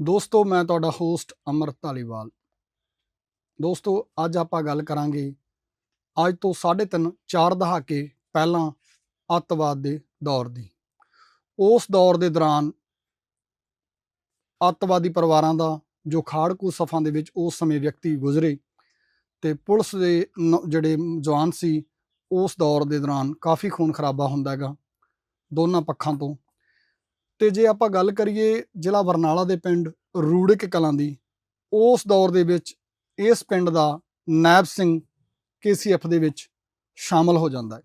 ਦੋਸਤੋ, ਮੈਂ ਤੁਹਾਡਾ ਹੋਸਟ ਅਮਰ ਧਾਲੀਵਾਲ। ਦੋਸਤੋ, ਅੱਜ ਆਪਾਂ ਗੱਲ ਕਰਾਂਗੇ ਅੱਜ ਤੋਂ 3.5 4 ਦਹਾਕੇ ਪਹਿਲਾਂ ਅੱਤਵਾਦ ਦੇ ਦੌਰ ਦੀ। ਉਸ ਦੌਰ ਦੇ ਦੌਰਾਨ ਅੱਤਵਾਦੀ ਪਰਿਵਾਰਾਂ ਦਾ ਜੋ ਖਾੜਕੂ ਸਫਾਂ ਦੇ ਵਿੱਚ ਉਸ ਸਮੇਂ ਵਿਅਕਤੀ ਗੁਜ਼ਰੇ ਤੇ ਪੁਲਿਸ ਦੇ ਜਿਹੜੇ ਜਵਾਨ ਸੀ, ਉਸ ਦੌਰ ਦੇ ਦੌਰਾਨ ਕਾਫੀ ਖੂਨ ਖਰਾਬਾ ਹੁੰਦਾ ਹੈਗਾ। ਦੋਨਾਂ ਪੱਖਾਂ ਤੋਂ ਤੇ ਜੇ ਆਪਾਂ ਗੱਲ ਕਰੀਏ ਜ਼ਿਲ੍ਹਾ ਬਰਨਾਲਾ ਦੇ ਪਿੰਡ ਰੂੜਕ ਕਲਾਂ ਦੀ, ਉਸ ਦੌਰ ਦੇ ਵਿੱਚ ਇਸ ਪਿੰਡ ਦਾ ਨੈਬ ਸਿੰਘ ਕੇਸੀਐਫ ਦੇ ਵਿੱਚ ਸ਼ਾਮਲ ਹੋ ਜਾਂਦਾ ਹੈ।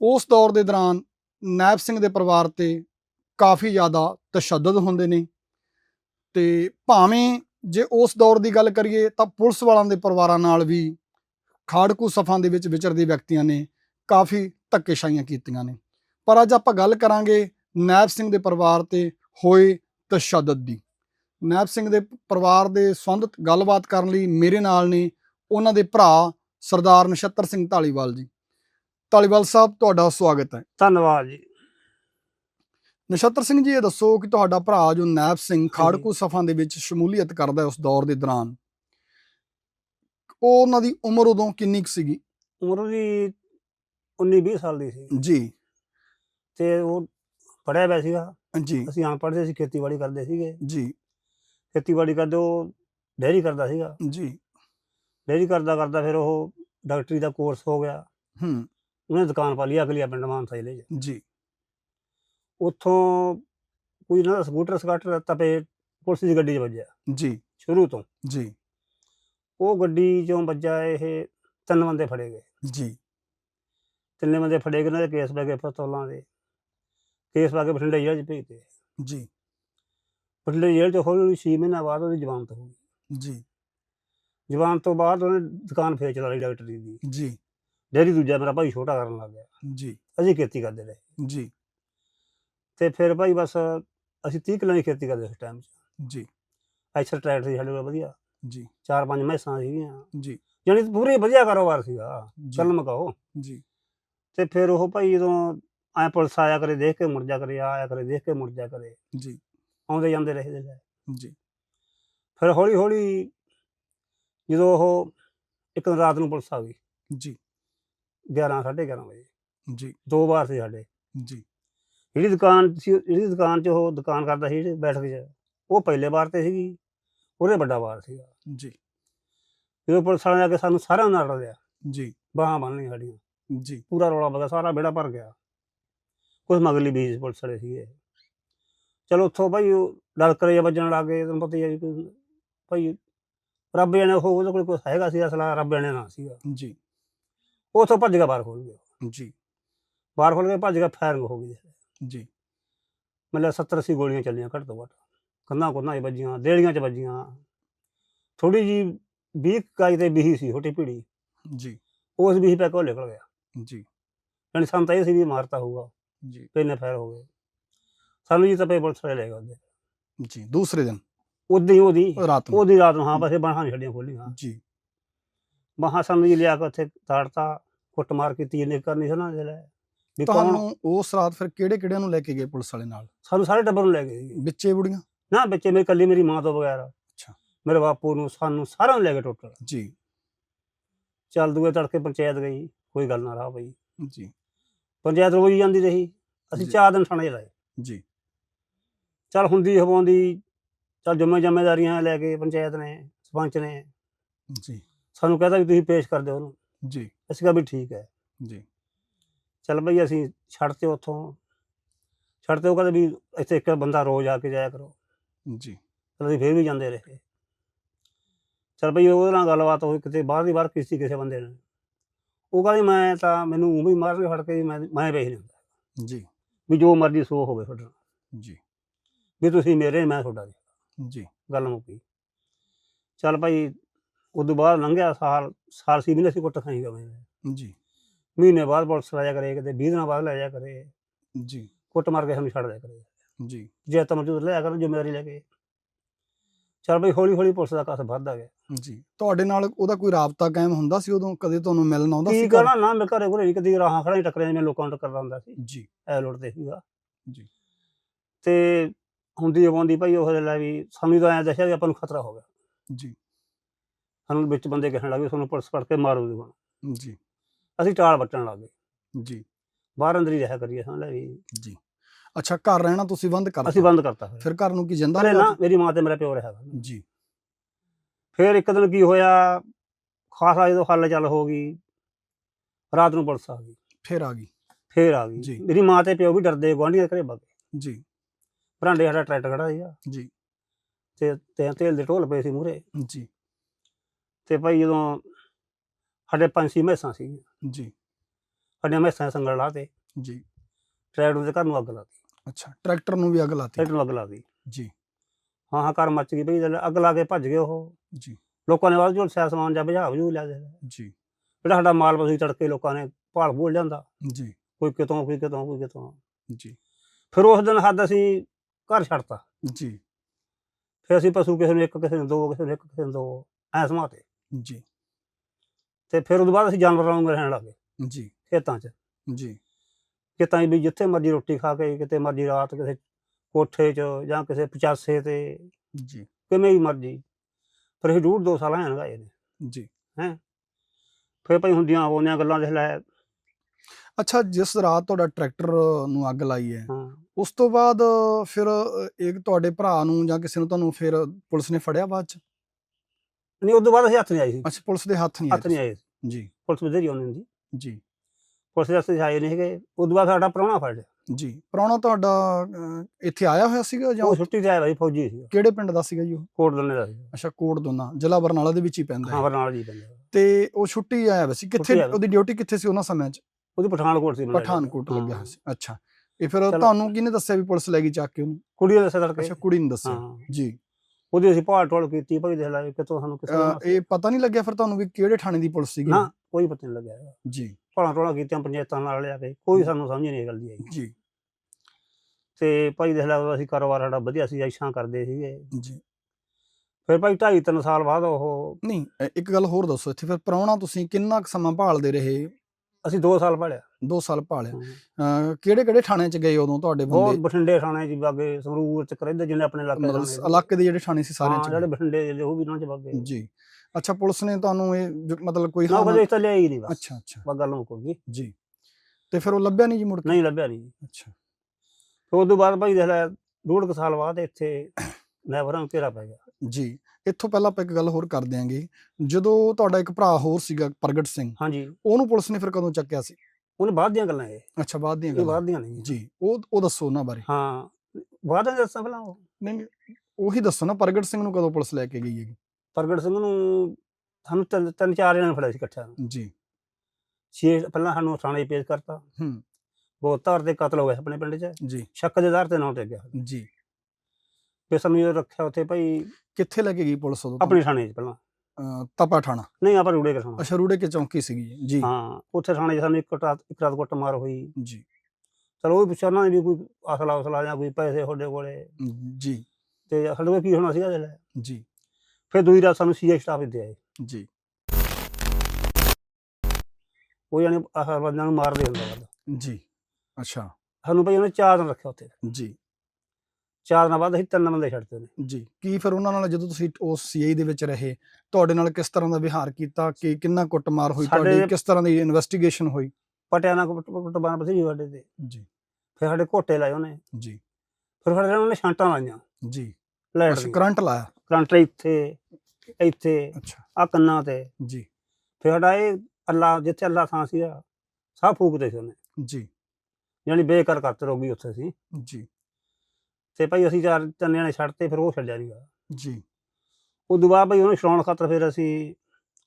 ਉਸ ਦੌਰ ਦੇ ਦੌਰਾਨ ਨੈਬ ਸਿੰਘ ਦੇ ਪਰਿਵਾਰ ਤੇ ਕਾਫੀ ਜ਼ਿਆਦਾ ਤਸ਼ੱਦਦ ਹੁੰਦੇ ਨੇ ਤੇ ਭਾਵੇਂ ਜੇ ਉਸ ਦੌਰ ਦੀ ਗੱਲ ਕਰੀਏ ਤਾਂ ਪੁਲਿਸ ਵਾਲਿਆਂ ਦੇ ਪਰਿਵਾਰਾਂ ਨਾਲ ਵੀ ਖਾੜਕੂ ਸਫਾਂ ਦੇ ਵਿੱਚ ਵਿਚਰਦੇ ਵਿਅਕਤੀਆਂ ਨੇ ਕਾਫੀ ਧੱਕੇਸ਼ਾਹੀਆਂ ਕੀਤੀਆਂ ਨੇ। ਪਰ ਅੱਜ ਆਪਾਂ ਗੱਲ ਕਰਾਂਗੇ ਨੈਬ ਸਿੰਘ ਦੇ ਪਰਿਵਾਰ ਤੇ ਹੋਏ ਤਸ਼ੱਦਦ ਦੀ। ਨੈਬ ਸਿੰਘ ਦੇ ਪਰਿਵਾਰ ਦੇ ਸੰਬੰਧਿਤ ਗੱਲਬਾਤ ਕਰਨ ਲਈ ਮੇਰੇ ਨਾਲ ਨੇ ਉਹਨਾਂ ਦੇ ਭਰਾ ਸਰਦਾਰ ਨਛੱਤਰ ਸਿੰਘ ਢਾਲੀਵਾਲ ਜੀ। ਢਾਲੀਵਾਲ ਸਾਹਿਬ ਤੁਹਾਡਾ ਸਵਾਗਤ ਹੈ। ਧੰਨਵਾਦ ਜੀ। ਨਛੱਤਰ ਸਿੰਘ ਜੀ ਇਹ ਦੱਸੋ ਕਿ ਤੁਹਾਡਾ ਭਰਾ ਜੋ ਨੈਬ ਸਿੰਘ ਖਾੜਕੂ ਸਫਾਂ ਦੇ ਵਿੱਚ ਸ਼ਮੂਲੀਅਤ ਕਰਦਾ ਉਸ ਦੌਰ ਦੇ ਦੌਰਾਨ ਉਹ ਉਹਨਾਂ ਦੀ ਉਮਰ ਉਦੋਂ ਕਿੰਨੀ ਕੁ ਸੀਗੀ? ਉਮਰ ਉਹਦੀ 19 20 ਸਾਲ ਦੀ ਸੀ। ਜੀ। ਤੇ ਉਹ ਪੜਿਆ ਹੋਇਆ ਸੀਗਾ। ਜੀ। ਅਸੀਂ ਅਨਪੜ੍ਹ ਸੀ ਖੇਤੀਬਾੜੀ ਕਰਦੇ ਸੀਗੇ। ਜੀ। ਖੇਤੀਬਾੜੀ ਕਰਦੇ ਉਹ ਡੈਰੀ ਕਰਦਾ ਸੀਗਾ। ਜੀ। ਡੈਰੀ ਕਰਦਾ ਕਰਦਾ ਫਿਰ ਉਹ ਡਾਕਟਰੀ ਦਾ ਕੋਰਸ ਹੋ ਗਿਆ। ਹੂੰ। ਉਹਨੇ ਦੁਕਾਨ ਪਾ ਲਈ ਅਗਲੀ ਪਿੰਡ ਮਾਨਸਾ ਜ਼ਿਲ੍ਹੇ 'ਚ ਜੀ। ਉੱਥੋਂ ਕੋਈ ਨਾ ਸਕੂਟਰ ਸਕਾਟਰ ਤਪੇ ਪੁਲਿਸ ਦੀ ਗੱਡੀ 'ਚ ਵੱਜਿਆ। ਜੀ। ਸ਼ੁਰੂ ਤੋਂ। ਜੀ। ਉਹ ਗੱਡੀ 'ਚੋਂ ਵੱਜਾ ਇਹ ਤਿੰਨ ਬੰਦੇ ਫੜੇ ਗਏ। ਜੀ। ਤਿੰਨੇ ਬੰਦੇ ਫੜੇ ਗਏ ਉਹਨਾਂ ਦੇ ਕੇਸ ਗਏ ਪਿਸਤੌਲਾਂ ਦੇ। ਕੇਸ ਪਾ ਕੇ ਬਠਿੰਡੇ ਜੇਲ੍ਹ 'ਚ ਭੇਜਤੇ। ਜੀ। ਬਠਿੰਡੇ ਜੇਲ੍ਹ 'ਚ ਹੌਲੀ ਹੌਲੀ 6 ਮਹੀਨਾ ਬਾਅਦ ਉਹਦੀ ਜ਼ਮਾਨਤ ਹੋ ਗਈ ਜੀ। ਜਵਾਨ ਤੋਂ ਬਾਅਦ ਉਹਨੇ ਦੁਕਾਨ ਫੇਰ ਚਲਾ ਲਈ ਡਾਕਟਰੀ ਦੀ। ਜੀ। ਡੇਰੀ ਦੂਜਾ ਮੇਰਾ ਭਾਈ ਛੋਟਾ ਕਰਨ ਲੱਗ ਗਿਆ। ਜੀ। ਅਸੀਂ ਖੇਤੀ ਕਰਦੇ ਰਹੇ। ਜੀ। ਤੇ ਫਿਰ ਭਾਈ ਬਸ ਅਸੀਂ 30 ਕਿੱਲਿਆਂ ਦੀ ਖੇਤੀ ਕਰਦੇ ਉਸ ਟਾਈਮ 'ਚ। ਜੀ। ਐਕਸਰ ਟਰੈਕਟਰ ਸੀ ਸਾਡੇ ਕੋਲ ਵਧੀਆ। ਜੀ। ਚਾਰ ਪੰਜ ਮੈਸਾਂ ਸੀਗੀਆਂ। ਜੀ। ਯਾਨੀ ਪੂਰੀ ਵਧੀਆ ਕਾਰੋਬਾਰ ਸੀਗਾ। ਚੱਲ ਮਕਾਓ ਜੀ। ਤੇ ਫਿਰ ਉਹ ਭਾਈ ਜਦੋਂ ਐ ਪੁਲਿਸ ਆਇਆ ਕਰੇ ਦੇਖ ਕੇ ਮੁੜ ਜਾ ਕਰੇ ਆਇਆ ਕਰੇ ਦੇਖ ਕੇ ਮੁੜ ਜਾ ਕਰੇ। ਜੀ। ਆਉਂਦੇ ਜਾਂਦੇ ਰਹੇ ਜੀ। ਫਿਰ ਹੌਲੀ ਹੌਲੀ ਜਦੋਂ ਉਹ ਇੱਕ ਦਿਨ ਰਾਤ ਨੂੰ ਪੁਲਿਸ ਆ ਗਈ। ਜੀ। 11 11:30 ਵਜੇ। ਜੀ। ਦੋ ਵਾਰ ਸੀ ਸਾਡੇ। ਜੀ। ਜਿਹੜੀ ਦੁਕਾਨ ਸੀ ਜਿਹੜੀ ਦੁਕਾਨ 'ਚ ਉਹ ਦੁਕਾਨ ਕਰਦਾ ਸੀ ਜਿਹੜੀ ਬੈਠਕ 'ਚ ਉਹ ਪਹਿਲੇ ਵਾਰ ਤੇ ਸੀਗੀ ਉਹਦੇ ਵੱਡਾ ਵਾਰ ਸੀਗਾ। ਜੀ। ਜਦੋਂ ਪੁਲਿਸ ਵਾਲਿਆਂ ਨੇ ਆ ਕੇ ਸਾਨੂੰ ਸਾਰਿਆਂ ਨਾਲ ਰਲ ਲਿਆ ਜੀ। ਬਾਹਾਂ ਬੰਨ ਲਈਆਂ ਸਾਡੀਆਂ। ਜੀ। ਪੂਰਾ ਰੌਲਾ ਪਗਾ ਸਾਰਾ ਬੇੜਾ ਭਰ ਗਿਆ। ਕੁਝ ਮਗਲੀ ਬੀਜ ਪੁਲਿਸ ਵਾਲੇ ਸੀਗੇ। ਚਲੋ ਉੱਥੋਂ ਭਾਈ ਉਹ ਡਰ ਕਰੇ ਵੱਜਣ ਲੱਗ ਗਏ ਤੁਹਾਨੂੰ ਪਤਾ ਹੀ ਹੈ ਜੀ ਕੋਈ ਭਾਈ ਰੱਬ ਜਾਣੇ ਉਹ ਉਹਦੇ ਕੋਲ ਕੋਈ ਹੈਗਾ ਸੀ ਅਸਲਾ ਰੱਬ ਜਾਣੇ ਨਾ ਸੀਗਾ। ਜੀ। ਉੱਥੋਂ ਭੱਜ ਗਿਆ ਬਾਹਰ ਖੋਲ ਗਿਆ। ਜੀ। ਬਾਹਰ ਖੋਲ ਕੇ ਭੱਜ ਗਿਆ ਫਾਇਰਿੰਗ ਹੋ ਗਈ। ਜੀ। ਮਤਲਬ 70 80 ਗੋਲੀਆਂ ਚੱਲੀਆਂ ਘੱਟ ਤੋਂ ਘੱਟ। ਕੰਨਾਂ ਕੋਨਾਂ 'ਚ ਵੱਜੀਆਂ ਦੇਲੀਆਂ 'ਚ ਵੱਜੀਆਂ। ਥੋੜੀ ਜੀ 20 ਕਾਈ ਤੇ ਬੀਹੀ ਸੀ ਛੋਟੀ ਪੀੜੀ ਜੀ। ਉਸ ਬੀਹੀ ਪੈ ਕੇ ਉਹ ਨਿਕਲ ਗਿਆ। ਜੀ। ਯਾਨੀ ਇਹ ਸੀ ਵੀ ਮਾਰਤਾ ਹੋਊਗਾ। ਜੀ। ਪਹਿਲੇ ਫਾਇਰ ਹੋ ਗਏ ਸਾਨੂੰ ਜੀ ਤਾਂ ਪੇ ਪੁਲਿਸ ਵਾਲੇ ਲੈ ਗਏ ਉਹਦੇ ਜੀ ਦੂਸਰੇ ਦਿਨ ਉਦੀ ਉਹਦੀ ਰਾਤ ਨੂੰ ਉਹਦੀ ਰਾਤ ਨੂੰ ਹਾਂ ਬਸੇ ਬਾਹਾਂ ਨੀ ਛੱਡੀਆਂ ਖੋਲੀਆਂ ਜੀ ਬਾਹਾਂ ਸਾਨੂੰ ਜੀ ਲਿਆ ਕੇ ਉੱਥੇ ਤਾੜਤਾ ਕੁੱਟ ਮਾਰ ਕੀਤੀ ਇਹਨੇ ਕਰਨੀ ਸੀ ਨਾ ਜਿਹੜਾ ਵੀ ਕੌਣ ਤੁਹਾਨੂੰ ਉਸ ਰਾਤ ਫਿਰ ਕਿਹੜੇ ਕਿਹੜਿਆਂ ਨੂੰ ਲੈ ਕੇ ਗਏ ਪੁਲਿਸ ਵਾਲੇ ਨਾਲ ਸਾਨੂੰ ਸਾਰੇ ਟੱਬਰ ਨੂੰ ਲੈ ਗਏ। ਵਿੱਚੇ ਬੁੜੀਆਂ ਨਾ ਬੱਚੇ ਮੇਰੀ ਕੱਲੀ ਮੇਰੀ ਮਾਂ ਤੋਂ ਬਗੈਰ ਅੱਛਾ। ਮੇਰੇ ਬਾਪੂ ਨੂੰ ਸਾਨੂੰ ਸਾਰਿਆਂ ਨੂੰ ਲੈ ਗਏ ਟੋਟਲ ਜੀ ਚੱਲ ਦੂਏ ਤੜਕੇ ਪੰਚਾਇਤ ਗਈ ਕੋਈ ਗੱਲ ਨਾ ਰਹਾ ਬਈ ਜੀ ਪੰਚਾਇਤ ਰੋਈ ਜਾਂਦੀ ਰਹੀ। ਅਸੀਂ ਜੀ। ਚਾਰ ਦਿਨ ਥਾਣੇ ਲਾਏ ਜੀ। ਚੱਲ ਹੁੰਦੀ ਹਵਾਉਂਦੀ ਚੱਲ ਜ਼ਿੰਮੇ ਜ਼ਿੰਮੇਦਾਰੀਆਂ ਲੈ ਕੇ ਪੰਚਾਇਤ ਨੇ ਸਰਪੰਚ ਨੇ। ਜੀ। ਸਾਨੂੰ ਕਹਿੰਦਾ ਵੀ ਤੁਸੀਂ ਪੇਸ਼ ਕਰ ਦਿਓ ਉਹਨੂੰ। ਜੀ। ਅਸੀਂ ਕਿਹਾ ਵੀ ਠੀਕ ਹੈ। ਜੀ। ਚੱਲ ਬਈ ਅਸੀਂ ਛੱਡਤੇ ਉੱਥੋਂ। ਛੱਡਤੇ ਉਹ ਕਹਿੰਦੇ ਵੀ ਇੱਥੇ ਇੱਕ ਬੰਦਾ ਰੋਜ਼ ਆ ਕੇ ਜਾਇਆ ਕਰੋ। ਜੀ। ਚੱਲ ਅਸੀਂ ਫੇਰ ਵੀ ਜਾਂਦੇ ਰਹੇ। ਚੱਲ ਬਈ ਉਹਦੇ ਨਾਲ ਗੱਲਬਾਤ ਹੋਈ ਕਿਤੇ ਬਾਹਰ ਦੀ ਬਾਹਰ ਕਿਸੇ ਕਿਸੇ ਬੰਦੇ ਨੇ ਉਹ ਕਹਿੰਦੀ ਮੈਂ ਤਾਂ ਮੈਨੂੰ ਊਂ ਵੀ ਮਾਰ ਕੇ ਫੜ ਕੇ ਵੀ ਮੈਂ ਮੈਂ ਵੇਖ ਨਹੀਂ ਹੁੰਦਾ ਜੀ। ਵੀ ਜੋ ਮਰਜ਼ੀ ਸੋ ਹੋਵੇ ਤੁਹਾਡੇ ਜੀ। ਵੀ ਤੁਸੀਂ ਮੇਰੇ ਮੈਂ ਤੁਹਾਡਾ ਜੀ। ਗੱਲ ਮੁੱਕੀ ਚੱਲ ਭਾਈ ਉਦੋਂ ਬਾਅਦ ਲੰਘਿਆ ਸਾਲ ਸਾਲ ਸੀ ਮਹੀਨੇ ਅਸੀਂ ਕੁੱਟ ਖਾਈ ਗਏ। ਜੀ। ਮਹੀਨੇ ਬਾਅਦ ਪੁਲਿਸ ਲੈ ਜਾ ਕਰੇ ਕਿਤੇ 20 ਦਿਨਾਂ ਬਾਅਦ ਲੈ ਜਾ ਕਰੇ। ਜੀ। ਕੁੱਟ ਮਾਰ ਕੇ ਸਾਨੂੰ ਛੱਡ ਦਿਆ ਕਰੇ। ਜੀ। ਜੇ ਤਾਂ ਮੌਜੂਦ ਲੈ ਕਰਨ ਜ਼ਿੰਮੇਵਾਰੀ ਲੈ ਕੇ। ਚੱਲ ਬਈ ਹੌਲੀ ਹੌਲੀ ਪੁਲਿਸ ਦਾ ਕਸ ਵੱਧਦਾ ਗਿਆ। ਜੀ। ਤੁਹਾਡੇ ਨਾਲ ਉਹਦਾ ਕੋਈ ਰਾਬਤਾ ਕਾਇਮ ਹੁੰਦਾ ਸੀ ਉਦੋਂ? ਕਦੇ ਤੁਹਾਨੂੰ ਮਿਲਣ ਆਉਂਦਾ ਸੀ ਕੀ ਨਾ ਮੈਂ ਘਰੇ ਘਰੇ ਨਹੀਂ ਕਦੀ ਰਾਹਾਂ ਖੜਾ ਹੀ ਟੱਕਰਿਆ ਜਿਵੇਂ ਲੋਕਾਂ ਨੂੰ ਟੱਕਰਦਾ ਹੁੰਦਾ ਸੀ। ਜੀ। ਐ ਲੋੜ ਤੇ ਸੀਗਾ। ਜੀ। ਤੇ ਹੁੰਦੀ ਆਉਂਦੀ ਭਾਈ ਉਹ ਲੈ ਵੀ ਸਾਨੂੰ ਤਾਂ ਐਂ ਦੱਸਿਆ ਵੀ ਆਪਾਂ ਨੂੰ ਖਤਰਾ ਹੋ ਗਿਆ। ਜੀ। ਸਾਨੂੰ ਵਿੱਚ ਬੰਦੇ ਕਹਿਣ ਲੱਗੇ ਤੁਹਾਨੂੰ ਪੁਲਿਸ ਫੜ ਕੇ ਮਾਰੂਗੀ ਹੁਣ। ਜੀ। ਅਸੀਂ ਟਾਲ ਵੱਟਣ ਲੱਗ ਜੀ। ਬਾਹਰ ਅੰਦਰ ਹੀ ਰਿਹਾ ਕਰੀਏ ਸਾਨੂੰ ਲੈ ਵੀ। ਜੀ। ਅੱਛਾ ਘਰ ਰਹਿਣਾ ਤੁਸੀਂ ਬੰਦ ਕਰ ਅਸੀਂ ਬੰਦ ਕਰਤਾ ਫਿਰ। ਘਰ ਨੂੰ ਕੀ ਜਿੰਦਾ ਨਾ ਮੇਰੀ ਮਾਂ ਤੇ ਮੇਰਾ ਪਿਓ ਰਿਹਾ। ਜੀ। ਫਿਰ ਇੱਕ ਦਿਨ ਕੀ ਹੋਇਆ? ਖਾਸਾ ਜਦੋਂ ਹੱਲ ਚੱਲ ਹੋ ਗਈ ਰਾਤ ਨੂੰ ਪੁਲਿਸ ਆ ਗਈ। ਫਿਰ ਆ ਗਈ। ਫੇਰ ਆ ਗਈ। ਜੀ। ਮੇਰੀ ਮਾਂ ਤੇ ਪਿਓ ਵੀ ਡਰਦੇ ਗੁਆਂਢੀਆਂ ਦੇ ਘਰੇ ਵਗੇ ਜੀ। ਭਰਾਂਡੇ ਸਾਡਾ ਟਰੈਕਟਰ ਖੜਾ ਸੀਗਾ। ਜੀ। ਤੇ ਤੇ ਤੇਲ ਦੇ ਢੋਲ ਪਏ ਸੀ ਮੂਰੇ ਜੀ। ਤੇ ਭਾਈ ਜਦੋਂ ਸਾਡੇ ਪੰਜ ਛੇ ਮੈਸਾਂ ਸੀ ਜੀ। ਸਾਡੀਆਂ ਮੈਸਾਂ ਸੰਗਲ ਲਾ ਤੇ ਜੀ। ਟਰੈਕਟਰ ਦੇ ਘਰ ਨੂੰ ਅੱਗ ਲਾਤੀ। ਅੱਛਾ ਟਰੈਕਟਰ ਨੂੰ ਵੀ ਅੱਗ ਲਾਤੀ। ਟਰੈਕਟਰ ਨੂੰ ਅੱਗ ਲਾ ਗਈ ਜੀ। ਹਾਂ ਹਾਂ ਘਰ ਮੱਚ ਗਈ ਭਈ ਅੱਗ ਲਾ ਕੇ ਭੱਜ ਗਏ ਉਹ। ਜੀ। ਲੋਕਾਂ ਨੇ ਜੋ ਸਿਆ ਸਮਾਨ ਜਾਂ ਬੁਝਾ ਬੁਝੂ ਲਿਆ। ਦੇ ਜੀ। ਜਿਹੜਾ ਸਾਡਾ ਮਾਲ ਪਸੀ ਤੜਕੇ ਲੋਕਾਂ ਨੇ ਭਾਲ ਭੂਲ ਲਿਆਂਦਾ। ਜੀ। ਕੋਈ ਕਿਤੋਂ ਕੋਈ ਕਿਤੋਂ ਕੋਈ ਕਿਤੋਂ। ਜੀ। ਫਿਰ ਉਸ ਦਿਨ ਹੱਦ ਅਸੀਂ ਘਰ ਛੱਡਤਾ। ਜੀ। ਫਿਰ ਅਸੀਂ ਪਸ਼ੂ ਕਿਸੇ ਨੂੰ ਇੱਕ ਕਿਸੇ ਨੂੰ ਦੋ ਕਿਸੇ ਨੂੰ ਇੱਕ ਕਿਸੇ ਨੂੰ ਦੋ ਐ ਸਮਾਤੇ। ਜੀ। ਤੇ ਫਿਰ ਉਹਦੇ ਬਾਅਦ ਅਸੀਂ ਜਾਨਵਰਾਂ ਨੂੰ ਰਹਿਣ ਲੱਗੇ ਜੀ। ਖੇਤਾਂ 'ਚ। ਜੀ। ਕਿਤਾਂ ਵੀ ਜਿੱਥੇ ਮਰਜ਼ੀ ਰੋਟੀ ਖਾ ਕੇ ਕਿਤੇ ਮਰਜ਼ੀ ਰਾਤ ਕਿਸੇ ਕੋਠੇ 'ਚ ਜਾਂ ਕਿਸੇ ਪਚਾਸੇ ਤੇ ਜੀ। ਕਿਵੇਂ ਵੀ ਮਰਜ਼ੀ। ਫਿਰ ਅਸੀਂ ਡੂਢ ਦੋ ਸਾਲ ਐਂ ਲਗਾਏ ਨੇ ਜੀ। ਫਿਰ ਭਾਈ ਹੁੰਦੀਆਂ ਆਉਂਦੀਆਂ ਗੱਲਾਂ ਦੇਖ ਲੈ। ਅੱਛਾ ਜਿਸ ਰਾਤ ਤੁਹਾਡਾ ਟਰੈਕਟਰ ਨੂੰ ਅੱਗ ਲਾਈ ਹੈ ਹਾਂ। ਉਸ ਤੋਂ ਬਾਅਦ ਫਿਰ ਇੱਕ ਤੁਹਾਡੇ ਭਰਾ ਨੂੰ ਜਾਂ ਕਿਸੇ ਨੂੰ ਤੁਹਾਨੂੰ ਫਿਰ ਪੁਲਿਸ ਨੇ ਫੜਿਆ ਬਾਅਦ ਚ? ਨਹੀਂ ਉਦੋਂ ਬਾਅਦ ਅਸੀਂ ਹੱਥ ਨਹੀਂ ਆਏ ਸੀ। ਅੱਛਾ ਪੁਲਿਸ ਦੇ ਹੱਥ ਨਹੀਂ ਹੱਥ ਨਹੀਂ ਆਏ ਸੀ। ਆਏ ਜੀ। ਪੁਲਿਸ ਬਥੇਰੀ ਆਉਂਦੀ ਹੁੰਦੀ। ਜੀ। ਪੁਲਿਸ ਦੇ ਹੱਥ ਆਏ ਨਹੀਂ ਹੈਗੇ। ਉਦੋਂ ਬਾਅਦ ਸਾਡਾ ਪ੍ਰਾਹੁਣਾ ਫੜ ਲਿਆ। ਜੀ। ਪ੍ਰਾਹੁਣਾ ਤੁਹਾਡਾ ਇੱਥੇ ਆਇਆ ਹੋਇਆ ਸੀਗਾ ਜਾਂ ਉਹ ਛੁੱਟੀ ਤੇ ਆਇਆ ਭਾਈ ਫੌਜੀ ਸੀ ਕਿਹੜੇ ਪਿੰਡ ਦਾ ਸੀਗਾ ਜੀ ਉਹ? ਕੋਟ ਦੰਨੇ ਦਾ ਸੀ ਅੱਛਾ ਕੋਟ ਦੋਨਾ ਜ਼ਿਲ੍ਹਾ ਬਰਨਾਲਾ ਦੇ ਵਿੱਚ ਹੀ ਪੈਂਦਾ ਹਾਂ ਹੈ ਬਰਨਾਲਾ ਜੀ ਪੈਂਦਾ ਤੇ ਉਹ ਛੁੱਟੀ ਆਇਆ ਹੋਇਆ ਸੀ। ਛੁੱਟੀ ਕਿੱਥੇ ਆਇਆ। ਉਹਦੀ ਡਿਊਟੀ ਕਿੱਥੇ ਸੀ ਉਹਨਾਂ ਸਮਿਆਂ 'ਚ? ਉਹਦੀ ਪਠਾਨਕੋਟ ਸੀ। ਪਠਾਨਕੋਟ ਲੱਗਿਆ ਹੋਇਆ ਹਾਂ। ਸੀ ਅੱਛਾ। ਇਹ ਫਿਰ ਚਲੋ। ਤੁਹਾਨੂੰ ਕਿਹਨੇ ਦੱਸਿਆ ਵੀ ਪੁਲਿਸ ਲੈ ਗਈ ਚੱਕ ਕੇ ਉਹਨੂੰ? ਕੁੜੀ ਨੇ ਦੱਸਿਆ ਤੜਕੇ। ਅੱਛਾ ਕੁੜੀ ਨੇ ਦੱਸਿਆ। ਹਾਂ। ਜੀ। ਉਹਦੀ ਅਸੀਂ ਭਾਲ ਟੋਲ ਕੀਤੀ ਭਾਈ ਦੇਖ ਲੈ ਕਿਤੋਂ ਸਾਨੂੰ ਕਿਸੇ ਇਹ ਪਤਾ ਨਹੀਂ ਲੱਗਿਆ ਫਿਰ ਤੁਹਾਨੂੰ ਵੀ ਕਿਹੜੇ ਥਾਣੇ ਦੀ ਪੁਲਿਸ ਸੀਗੀ? ਨਾ ਕੋਈ ਪਤਾ ਨਹੀਂ ਲੱਗਿਆ। ਜੀ। ਭਾਲਾਂ ਟੋਲਾ ਕੀਤੀਆਂ ਪੰਚਾਇਤਾਂ ਨਾਲ ਲਿਆ ਕੇ ਕੋਈ ਸਾਨੂੰ ਸਮਝ ਨਹੀਂ ਗੱਲ ਦੀ ਆਈ ਜੀ। ਤੇ ਭਾਈ ਦੇਖ ਲੈ ਅਸੀਂ ਕਾਰੋਬਾਰ ਸਾਡਾ ਵਧੀਆ ਸੀ ਐਸ਼ਾਂ ਕਰਦੇ ਸੀਗੇ। ਜੀ। ਫਿਰ ਭਾਈ ਢਾਈ ਤਿੰਨ ਸਾਲ ਬਾਅਦ ਉਹ ਨਹੀਂ ਅ, ਇੱਕ ਗੱਲ ਹੋਰ ਦੱਸੋ ਇੱਥੇ ਫਿਰ ਪ੍ਰਾਹੁਣਾ ਤੁਸੀਂ ਕਿੰਨਾ ਕੁ ਸਮਾਂ ਭਾਲਦੇ ਰਹੇ? ਅਸੀਂ 2 ਸਾਲ ਪੜਿਆ 2 ਸਾਲ ਭਾਲਿਆ। ਕਿਹੜੇ ਕਿਹੜੇ ਥਾਣੇ 'ਚ ਗਏ ਉਦੋਂ ਤੁਹਾਡੇ ਬਹੁਤ ਬੰਦੇ ਬਠਿੰਡੇ ਥਾਣੇ ਚ ਬਾਗੇ ਸੰਗਰੂਰ ਚ ਕਰੇਂਦੇ ਜਿਹਨੇ ਆਪਣੇ ਇਲਾਕੇ ਦੇ ਮਤਲਬ ਥਾਣੇ ਇਲਾਕੇ ਦੇ ਜਿਹੜੇ ਥਾਣੇ ਸੀ ਸਾਰਿਆਂ ਹਾਂ, 'ਚ ਜਿਹੜੇ ਗਏ? ਬਠਿੰਡੇ ਜਿਹੜੇ ਉਹ ਵੀ ਉਹਨਾਂ ਚ ਬਾਗੇ। ਜੀ। ਅੱਛਾ ਪੁਲਿਸ ਨੇ ਤੁਹਾਨੂੰ ਇਹ ਜੋ- ਮਤਲਬ ਕੋਈ ਨਾ ਹਾਂ ਕਦੇ ਇੱਥੇ ਲਿਆ ਹੀ ਨਹੀਂ ਬਸ। ਅੱਛਾ ਅੱਛਾ। ਬਸ ਗੱਲ ਮੁੱਕ ਗਈ। ਜੀ। ਤੇ ਫਿਰ ਉਹ ਲੱਭਿਆ ਨਹੀਂ ਜੀ ਮੁੜ ਕੇ? ਨਹੀਂ ਲੱਭਿਆ ਨਹੀਂ ਅੱਛਾ। ਫਿਰ ਉਸ ਤੋਂ ਬਾਅਦ ਭਾਈ ਦੇਖ ਲੈ ਡੂਢ ਕੁ ਸਾਲ ਬਾਅਦ ਇੱਥੇ ਨਹਿਰਾਂ ਨੂੰ ਘੇਰਾ ਪੈ ਗਿਆ। ਜੀ। ਇੱਥੋਂ ਪਹਿਲਾਂ ਆਪਾਂ ਇੱਕ ਗੱਲ ਹੋਰ ਕਰ ਦਿਆਂਗੇ। ਜਦੋਂ ਤੁਹਾਡਾ ਇੱਕ ਭਰਾ ਹੋਰ ਸੀਗਾ ਪ੍ਰਗਟ ਸਿੰਘ ਹਾਂਜੀ। ਉਹਨੂੰ ਪੁਲਿਸ ਨੇ ਫਿਰ ਕਦੋਂ ਚੱਕਿਆ ਸੀ? ਉਹਨੇ ਬਾਅਦ ਦੀਆਂ ਗੱਲਾਂ ਇਹ। ਅੱਛਾ ਬਾਅਦ ਦੀਆਂ ਇਹ ਗੱਲਾਂ। ਬਾਅਦ ਦੀਆਂ ਨਹੀਂ ਜੀ। ਉਹ ਉਹ ਦੱਸੋ ਉਹਨਾਂ ਬਾਰੇ। ਹਾਂ। ਬਾਅਦ ਦੱਸਾਂ ਪਹਿਲਾਂ ਉਹ। ਨਹੀਂ ਨਹੀਂ, ਉਹੀ ਦੱਸੋ ਨਾ ਪ੍ਰਗਟ ਸਿੰਘ ਨੂੰ ਕਦੋਂ ਪੁਲਿਸ ਲੈ ਕੇ ਗਈ ਹੈਗੀ? ਪ੍ਰਗਟ ਸਿੰਘ ਨੂੰ ਸਾਨੂੰ ਤਿੰਨ ਤਿੰਨ ਚਾਰ ਜਣਾਂ ਨੇ ਫੜਿਆ ਸੀ ਇਕੱਠਿਆਂ ਨੂੰ। ਜੀ। ਛੇ ਪਹਿਲਾਂ ਸਾਨੂੰ ਥਾਣੇ ਪੇਸ਼ ਕਰਤਾ। ਹੂੰ। ਬਹੁਤ ਧਾਰ ਤੇ ਕਤਲ ਹੋ ਗਿਆ ਆਪਣੇ ਪਿੰਡ 'ਚ। ਜੀ। ਸ਼ੱਕ ਦੇ ਆਧਾਰ ਤੇ ਨਾਂ ਤੇ ਗਿਆ ਜੀ। ਫਿਰ ਸਾਨੂੰ ਇਹ ਰੱਖਿਆ ਉੱਥੇ ਭਾਈ ਕਿੱਥੇ ਲੈ ਕੇ ਗਈ ਪੁਲਿਸ ਉਦੋਂ ਆਪਣੇ ਥਾਣੇ 'ਚ ਪਹਿਲਾਂ। ਤਪਾ ਥਾਣਾ। ਨਹੀਂ ਆਪਾਂ ਰੂੜੇ ਕਰਾਉਣਾ ਅੱਛਾ ਰੂੜੇ ਕੇ ਚੌਂਕੀ ਸੀਗੀ ਜੀ। ਹਾਂ ਉੱਥੇ ਥਾਣੇ 'ਚ ਸਾਨੂੰ ਇੱਕ ਰਾਤ ਇੱਕ ਰਾਤ ਕੁੱਟ ਮਾਰ ਹੋਈ। ਜੀ। ਚਲੋ ਉਹ ਪੁੱਛਿਆ ਉਹਨਾਂ ਨੇ ਵੀ ਕੋਈ ਅਸਲਾ ਉਸਲਾ ਜਾਂ ਕੋਈ ਪੈਸੇ ਤੁਹਾਡੇ ਕੋਲੇ। ਜੀ। ਤੇ ਸਾਡੇ ਕੋਲ ਕੀ ਹੋਣਾ ਸੀਗਾ ਜੀ। ਫਿਰ ਦੂਜੀ ਰਾਤ ਸਾਨੂੰ ਸੀਏ ਸਟਾਫ ਦਿੱਤੇ ਆਏ। ਜੀ। ਉਹ ਜਾਨੀ ਆਹ ਬੰਦਿਆਂ ਨੂੰ ਮਾਰਦੇ ਹੁੰਦਾ ਵੱਲ ਜੀ ਅੱਛਾ। ਸਾਨੂੰ ਭਾਈ ਉਹਨੇ ਚਾਰ ਦਿਨ ਰੱਖਿਆ ਉੱਥੇ। ਜੀ। ਚਾਰ ਦਿਨਾਂ ਬਾਅਦ ਅਸੀਂ ਤਿੰਨ ਬੰਦੇ ਛੱਡਤੇ ਨੇ ਜੀ ਕੀ ਫਿਰ ਉਹਨਾਂ ਨਾਲ ਜਦੋਂ ਤੁਸੀਂ ਉਸ ਸੀਆਈ ਦੇ ਵਿੱਚ ਰਹੇ ਤੁਹਾਡੇ ਨਾਲ ਕਿਸ ਤਰ੍ਹਾਂ ਦਾ ਵਿਹਾਰ ਕੀਤਾ ਕਿ ਕਿੰਨਾ ਕੁੱਟਮਾਰ ਹੋਈ ਸਾਡੇ- ਤੁਹਾਡੀ ਕਿਸ ਤਰ੍ਹਾਂ ਦੀ ਇਨਵੈਸਟੀਗੇਸ਼ਨ ਹੋਈ? ਪਟਿਆਲਾ ਕੋਟ ਕੋਟ ਬਾਨ ਬਥੇਰੀ ਸਾਡੇ ਤੇ। ਜੀ। ਫਿਰ ਸਾਡੇ ਘੋਟੇ ਲਾਏ ਉਹਨੇ। ਜੀ। ਫਿਰ ਸਾਡੇ ਨਾਲ ਉਹਨੇ ਛਾਂਟਾਂ ਲਾਈਆਂ। ਜੀ। ਲਾਈਟ ਅੱਛਾ ਦੀਆਂ ਕਰੰਟ ਲਾਇਆ? ਕਰੰਟ ਇੱਥੇ ਇੱਥੇ ਅੱਛਾ। ਆ ਕੰਨਾਂ ਤੇ। ਜੀ। ਫਿਰ ਸਾਡਾ ਇਹ ਅੱਲਾ ਜਿੱਥੇ ਅੱਲਾ ਥਾਂ ਸੀਗਾ ਸਭ ਫੂਕਦੇ ਸੀ ਉਹਨੇ। ਜੀ। ਯਾਨੀ ਬੇਕਾਰ ਕਰਤੇ ਰੋਗੀ ਉੱਥੇ ਸੀ। ਜੀ। ਤੇ ਭਾਈ ਅਸੀਂ ਚਾਰ ਤਿੰਨ ਜਣੇ ਛੱਡਤੇ ਫਿਰ ਉਹ ਛੱਡਿਆ ਨਹੀਂਗਾ ਜੀ। ਉਦੋਂ ਬਾਅਦ ਭਾਈ ਉਹਨੂੰ ਛਡਾਉਣ ਖਾਤਰ ਫਿਰ ਅਸੀਂ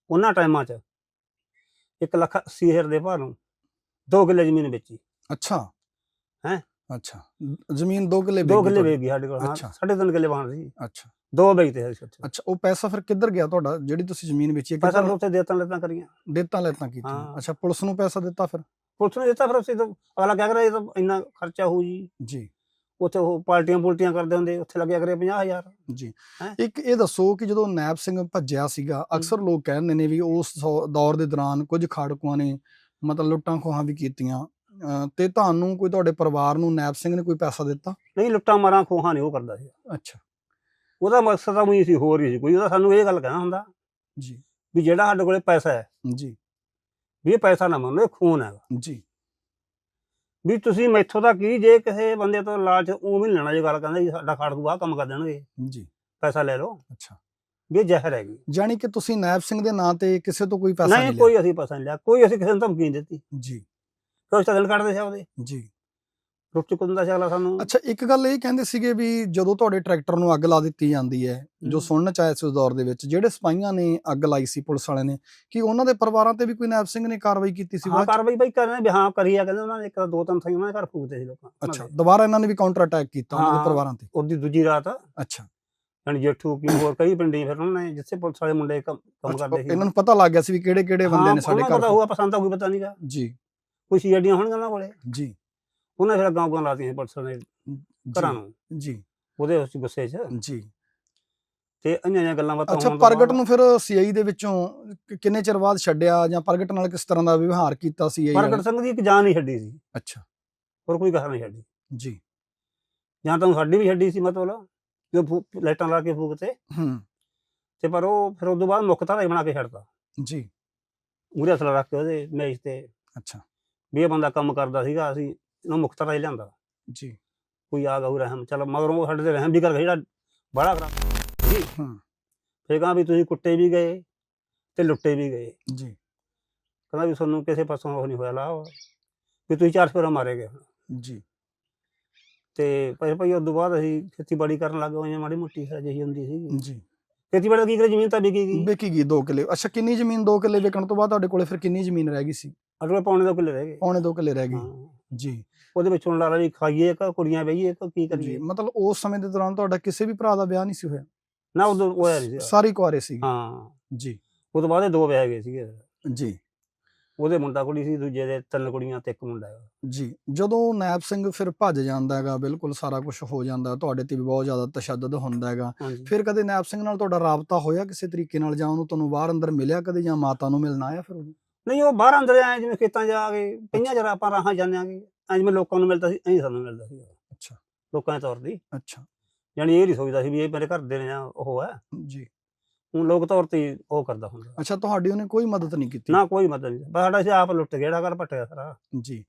ਉਹਨਾਂ ਟਾਈਮਾਂ 'ਚ 1 ਲੱਖ 80 ਹਜ਼ਾਰ ਦੇ ਭਾਅ ਨੂੰ 2 ਕਿੱਲੇ ਜ਼ਮੀਨ ਵੇਚੀ। ਅੱਛਾ। ਹੈਂ? ਅੱਛਾ। ਜ਼ਮੀਨ 2 ਕਿੱਲੇ 2 ਵਿਕ ਗਈ ਕਿੱਲੇ? ਵੇਚ ਗਈ ਸਾਡੇ ਕੋਲ ਹਾਂ। ਅੱਛਾ। ਸਾਢੇ ਤਿੰਨ ਕਿੱਲੇ ਬਣ ਸੀ। ਅੱਛਾ। ਦੋ ਵੇਚਦੇ ਸੀ ਉੱਥੇ ਅੱਛਾ। ਉਹ ਪੈਸਾ ਫਿਰ ਕਿੱਧਰ ਗਿਆ ਤੁਹਾਡਾ? ਜਿਹੜੀ ਤੁਸੀਂ ਜ਼ਮੀਨ ਵੇਚੀ ਹੈ ਪੈਸਾ ਕਿੱਧਰ ਉੱਥੇ ਦੇਤਾਂ ਲੈਤਾਂ ਕਰੀਆਂ। ਦਿੱਤਾ ਲੈਤਾਂ ਕੀਤੀਆਂ। ਹਾਂ। ਅੱਛਾ ਪੁਲਿਸ ਨੂੰ ਪੈਸਾ ਦਿੱਤਾ ਫਿਰ? ਪੁਲਿਸ ਨੇ ਦਿੱਤਾ ਫਿਰ ਅਸੀਂ ਤਾਂ ਅਗਲਾ ਕਹਿ ਰਿਹਾ ਇਹ ਤਾਂ ਇੰਨਾ ਖਰਚਾ ਹੋਊ ਜੀ। ਜੀ। ਉੱਥੇ ਉਹ ਪਾਰਟੀਆਂ ਪੁਲਟੀਆਂ ਕਰਦੇ ਹੁੰਦੇ ਉੱਥੇ ਲੱਗਿਆ ਕਰੇ 50000 ਜੀ। ਹੈਂ? ਇੱਕ ਇਹ ਦੱਸੋ ਕਿ ਜਦੋਂ ਨੈਬ ਸਿੰਘ ਭੱਜਿਆ ਸੀਗਾ ਅਕਸਰ ਲੋਕ ਕਹਿੰਦੇ ਨੇ ਵੀ ਉਸ ਦੌਰ ਦੇ ਦੌਰਾਨ ਕੁਝ ਖਾੜਕੂਆਂ ਨੇ ਮਤਲਬ ਲੁੱਟਾਂ ਖੋਹਾਂ ਵੀ ਕੀਤੀਆਂ। ਤੇ ਤੁਹਾਨੂੰ ਕੋਈ ਤੁਹਾਡੇ ਪਰਿਵਾਰ ਨੂੰ ਨੈਬ ਸਿੰਘ ਨੇ ਕੋਈ ਪੈਸਾ ਦਿੱਤਾ? ਨਹੀਂ ਲੁੱਟਾਂ ਮਾਰਾਂ ਖੋਹਾਂ ਨਹੀਂ ਉਹ ਕਰਦਾ ਸੀ। ਅੱਛਾ। ਉਹਦਾ ਮਕਸਦ ਤਾਂ ਉਹੀ ਸੀ ਹੋਰ ਹੀ ਸੀ ਕੋਈ ਉਹਦਾ ਸਾਨੂੰ ਇਹ ਗੱਲ ਕਹਿਣਾ ਹੁੰਦਾ ਜੀ। ਵੀ ਜਿਹੜਾ ਸਾਡੇ ਕੋਲੇ ਪੈਸਾ ਹੈ ਜੀ। ਵੀ ਇਹ ਪੈਸਾ ਨਾ ਮੰਨੋ ਇਹ ਖੂਨ ਹੈ ਜੀ। ਵੀ ਤੁਸੀਂ ਮੈਥੋਂ ਤਾਂ ਕੀ ਜੇ ਕਿਸੇ ਬੰਦੇ ਤੋਂ ਲਾਲਚ ਉਹ ਵੀ ਲੈਣਾ ਜੇ ਗੱਲ ਕਹਿੰਦਾ ਜੀ ਸਾਡਾ ਖਾੜਕੂ ਆਹ ਕੰਮ ਕਰ ਦੇਣਗੇ। ਜੀ। ਪੈਸਾ ਲੈ ਲਓ। ਅੱਛਾ। ਵੀ ਇਹ ਜ਼ਹਿਰ ਹੈਗੀ। ਜਾਣੀ ਕਿ ਤੁਸੀਂ ਨੈਬ ਸਿੰਘ ਦੇ ਨਾਂ ਤੇ ਕਿਸੇ ਤੋਂ ਕੋਈ ਪੈਸਾ ਨਹੀਂ ਨਹੀਂ ਕੋਈ ਅਸੀਂ ਪੈਸਾ ਨਹੀਂ ਲਿਆ ਕੋਈ ਅਸੀਂ ਕਿਸੇ ਨੂੰ ਧਮਕੀ ਨਹੀਂ ਦਿੱਤੀ। ਲਿਆ ਜੀ ਕੋਈ ਤਾਂ ਦਿਨ ਕੱਢਦੇ ਸੀ ਉਹਦੇ ਜੀ। ਰੁੱਟ ਚੁੱਕ ਦਿੰਦਾ ਸੀ ਅਗਲਾ ਸਾਨੂੰ ਅੱਛਾ ਇੱਕ ਗੱਲ ਇਹ ਕਹਿੰਦੇ ਸੀਗੇ ਵੀ ਜਦੋਂ ਤੁਹਾਡੇ ਟਰੈਕਟਰ ਨੂੰ ਅੱਗ ਲਾ ਦਿੱਤੀ ਜਾਂਦੀ ਹੈ ਜੋ। ਸੁਣਨ ਚ ਆਇਆ ਸੀ ਉਸ ਦੌਰ ਦੇ ਵਿੱਚ ਜਿਹੜੇ ਸਿਪਾਹੀਆਂ ਨੇ ਅੱਗ ਲਾਈ ਸੀ ਪੁਲਿਸ ਵਾਲਿਆਂ ਨੇ ਕਿ ਉਹਨਾਂ ਦੇ ਪਰਿਵਾਰਾਂ ਤੇ ਵੀ ਕੋਈ ਨੈਬ ਸਿੰਘ ਨੇ ਕਾਰਵਾਈ ਕੀਤੀ ਸੀ ਹਾਂ? ਕਾਰਵਾਈ ਬਈ ਕਰਨੇ ਵੀ ਹਾਂ ਕਰੀ ਆ ਕਹਿੰਦੇ ਉਹਨਾਂ ਨੇ ਇੱਕ ਦੋ ਤਿੰਨ ਥਾਈਂ ਉਹਨਾਂ ਦੇ ਘਰ ਫੂਕਦੇ ਸੀ ਲੋਕਾਂ ਅੱਛਾ ਦੇ। ਦੁਬਾਰਾ ਇਹਨਾਂ ਨੇ ਵੀ ਕਾਊਂਟਰ ਅਟੈਕ ਕੀਤਾ ਉਹਨਾਂ ਦੇ। ਪਰਿਵਾਰਾਂ ਤੇ ਉਹਦੀ ਦੂਜੀ ਰਾਤ ਅੱਛਾ ਯਾਨੀ ਜੇਠੂ ਕੀ ਹੋਰ ਕਈ ਪਿੰਡੀ ਫਿਰ ਉਹਨਾਂ ਨੇ ਜਿੱਥੇ ਪੁਲਿਸ ਵਾਲੇ ਮੁੰਡੇ ਕੰਮ ਕਰਦੇ ਸੀ ਇਹਨਾਂ ਨੂੰ ਪਤਾ ਲੱਗ ਗਿਆ ਸੀ ਵੀ ਕਿਹੜੇ ਕਿਹੜੇ ਬੰਦੇ ਨੇ ਸਾਡੇ ਪਤਾ ਘਰ ਹੋਊਗਾ ਪਸੰਦ ਕੋਈ ਪਤਾ ਨਹੀਂਗਾ ਜੀ ਕੋਈ ਸੀਆਈਡੀਆਂ ਹੋਣਗੀਆਂ ਉਹਨਾਂ ਕੋਲੇ ਜੀ ਉਹਨਾਂ ਫਿਰ ਗਾਉਂ ਗਾਉਂ ਲਾਤੀਆਂ ਸੀ ਪੁਲਿਸ ਨੇ ਘਰਾਂ ਜੀ, ਨੂੰ। ਜੀ। ਉਹਦੇ ਉਸ ਗੁੱਸੇ 'ਚ। ਜੀ। ਤੇ ਅੰਨਾਂ ਗੱਲਾਂ ਬਾਤਾਂ ਅੱਛਾ ਹੋਣ ਤੋਂ ਪ੍ਰਗਟ ਨੂੰ ਫਿਰ ਸੀਆਈ ਦੇ ਵਿੱਚੋਂ ਕਿੰਨੇ ਚਿਰ ਬਾਅਦ ਛੱਡਿਆ ਜਾਂ ਪ੍ਰਗਟ ਨਾਲ ਕਿਸ ਤਰ੍ਹਾਂ ਦਾ ਵਿਵਹਾਰ ਕੀਤਾ ਸੀਆਈ ਪ੍ਰਗਟ ਸਿੰਘ ਦੀ ਇੱਕ ਜਾਨ ਨਹੀਂ ਛੱਡੀ ਸੀ। ਅੱਛਾ। ਹੋਰ ਕੋਈ ਗੱਲ ਨਹੀਂ ਛੱਡੀ। ਜੀ। ਜਾਂ ਤਾਂ ਸਾਡੀ ਵੀ ਛੱਡੀ ਸੀ ਮਤਲਬ ਜੋ ਲਾਈਟਾਂ ਲਾ ਕੇ ਫੂਕਤੇ ਹੂੰ। ਤੇ ਪਰ ਉਹ ਫਿਰ ਉਸ ਤੋਂ ਬਾਅਦ ਮੁੱਖ ਧਾਰਾ ਹੀ ਬਣਾ ਕੇ ਛੱਡਤਾ। ਜੀ। ਮੂਰੇ ਹੱਥ ਰੱਖ ਕੇ ਉਹਦੇ ਮੇਜ਼ ਤੇ। ਅੱਛਾ। ਵੀ ਇਹ ਬੰਦਾ ਕੰਮ ਕਰਦਾ ਸੀਗਾ ਅਸੀਂ ਮੁੱਖ ਧਾਰਾ ਹੀ ਲਿਆਂਦਾ। ਜੀ। ਕੋਈ ਆ ਗਊ ਰਹਿਮ। ਚਲ ਮਗਰੋਂ ਸਾਡੇ ਤੇ ਰਹਿਮ ਵੀ ਕਰ ਗਿਆ ਜਿਹੜਾ ਬੜਾ ਖਰਾਬ ਜੀ ਹੂੰ। ਫੇਰ ਕਹਾਂ ਵੀ ਤੁਸੀਂ ਕੁੱਟੇ ਵੀ ਗਏ ਤੇ ਲੁੱਟੇ ਵੀ ਗਏ। ਜੀ। ਕਹਿੰਦਾ ਵੀ ਤੁਹਾਨੂੰ ਕਿਸੇ ਪਾਸੋਂ ਉਹ ਨਹੀਂ ਹੋਇਆ ਲਾ ਵੀ ਤੁਸੀਂ ਚਾਰ ਫੇਰਾ ਮਾਰੇ ਗਏ। ਜੀ। ਤੇ ਭਾਈ ਭਾਈ ਉਸ ਤੋਂ ਬਾਅਦ ਅਸੀਂ ਖੇਤੀਬਾੜੀ ਕਰਨ ਲੱਗ ਗਏ ਮਾੜੀ ਮੋਟੀ ਜਿਹੀ ਹੁੰਦੀ ਸੀ ਜੀ। ਖੇਤੀਬਾੜੀ ਕੀ ਕਰੇ ਜ਼ਮੀਨ ਤਾਂ ਵਿਕੀ ਗਈ? ਵਿਕੀ ਗਈ 2 ਕਿੱਲੇ। ਅੱਛਾ ਕਿੰਨੀ ਜ਼ਮੀਨ 2 ਕਿੱਲੇ ਵਿਕਣ ਤੋਂ ਬਾਅਦ ਤੁਹਾਡੇ ਕੋਲੇ ਫਿਰ ਕਿੰਨੀ ਜ਼ਮੀਨ ਰਹਿ ਗਈ ਸੀ? ਅਗਲੇ ਪੌਣੇ ਦੋ ਕਿੱਲੇ ਰਹਿ ਗਏ। ਪੌਣੇ 2 ਕਿੱਲੇ ਰਹਿ ਗਈ ਹਾਂ। ਜੀ। ਉਹਦੇ ਵਿੱਚ ਹੁਣ ਲਾ ਲਾ ਵੀ ਖਾਈਏ ਕਿ ਕੁੜੀਆਂ ਬਈਏ ਕਿ ਕੀ ਜੀ ਕਰੀਏ? ਮਤਲਬ ਉਸ ਸਮੇਂ ਦੇ ਦੌਰਾਨ ਤੁਹਾਡਾ ਕਿਸੇ ਵੀ ਭਰਾ ਦਾ ਵਿਆਹ ਨਹੀਂ ਸੀ ਹੋਇਆ? ਨਾ ਉਦੋਂ ਹੋਇਆ ਨਹੀਂ ਸੀ। ਸਾਰੀ ਕੁਆਰੇ ਸੀ ਹਾਂ। ਜੀ। ਉਹ ਤੋਂ ਬਾਅਦ ਇਹ ਦੋ ਵਿਆਹ ਗਏ ਸੀਗੇ। ਜੀ। ਉਹਦੇ ਮੁੰਡਾ ਕੁੜੀ ਸੀ ਦੂਜੇ ਦੇ ਤਿੰਨ ਕੁੜੀਆਂ ਤੇ ਇੱਕ ਮੁੰਡਾ ਜੀ ਜਦੋਂ ਨੈਬ ਸਿੰਘ ਫਿਰ ਭੱਜ ਜਾਂਦਾ ਹੈਗਾ ਬਿਲਕੁਲ ਸਾਰਾ ਕੁਝ ਹੋ ਜਾਂਦਾ ਤੁਹਾਡੇ ਤੇ ਵੀ ਬਹੁਤ ਜ਼ਿਆਦਾ ਤਸ਼ੱਦਦ ਹੁੰਦਾ ਹੈਗਾ। ਹਾਂਜੀ। ਫਿਰ ਕਦੇ ਨੈਬ ਸਿੰਘ ਨਾਲ ਤੁਹਾਡਾ ਰਾਬਤਾ ਹੋਇਆ ਕਿਸੇ ਤਰੀਕੇ ਨਾਲ ਜਾਂ ਉਹਨੂੰ ਤੁਹਾਨੂੰ ਬਾਹਰ ਅੰਦਰ ਮਿਲਿਆ ਕਦੇ ਜਾਂ ਮਾਤਾ ਨੂੰ ਮਿਲਣਾ ਆਇਆ ਫਿਰ ਉਦੋਂ? ਨਹੀਂ ਉਹ ਬਾਹਰ ਅੰਦਰ ਆਏ ਜਿਵੇਂ ਖੇਤਾਂ 'ਚ ਆ ਗਏ ਕਈਆਂ ਜਰਾ ਆਪਾਂ ਰਾਹਾਂ ਜਾਂਦੇ ਆਂਗੇ। ਐਂ ਜਿਵੇਂ ਲੋਕਾਂ ਨੂੰ ਮਿਲਦਾ ਸੀ ਐਂ ਸਾਨੂੰ ਮਿਲਦਾ ਸੀ। ਅੱਛਾ। ਲੋਕਾਂ ਦੇ ਤੌਰ ਤੇ ਅੱਛਾ। ਯਾਨੀ ਇਹ ਨਹੀਂ ਸੋਚਦਾ ਸੀ ਵੀ ਇਹ ਮੇਰੇ ਘਰ ਦੇ ਨੇ ਜਾਂ ਉਹ ਹੈ। ਜੀ। ਹੁਣ ਲੋਕ ਤੌਰ ਤੇ ਹੀ ਉਹ ਕਰਦਾ ਹੁੰਦਾ। ਅੱਛਾ ਤੁਹਾਡੀ ਉਹਨੇ ਕੋਈ ਮਦਦ ਨਹੀਂ ਕੀਤੀ? ਨਾ ਕੋਈ ਮਦਦ ਨਹੀਂ। ਬਸ ਸਾਡਾ ਸੀ ਆਪ ਲੁੱਟ ਗਿਆ ਘਰ ਪੱਟਿਆ ਸਾਰਾ। ਜੀ।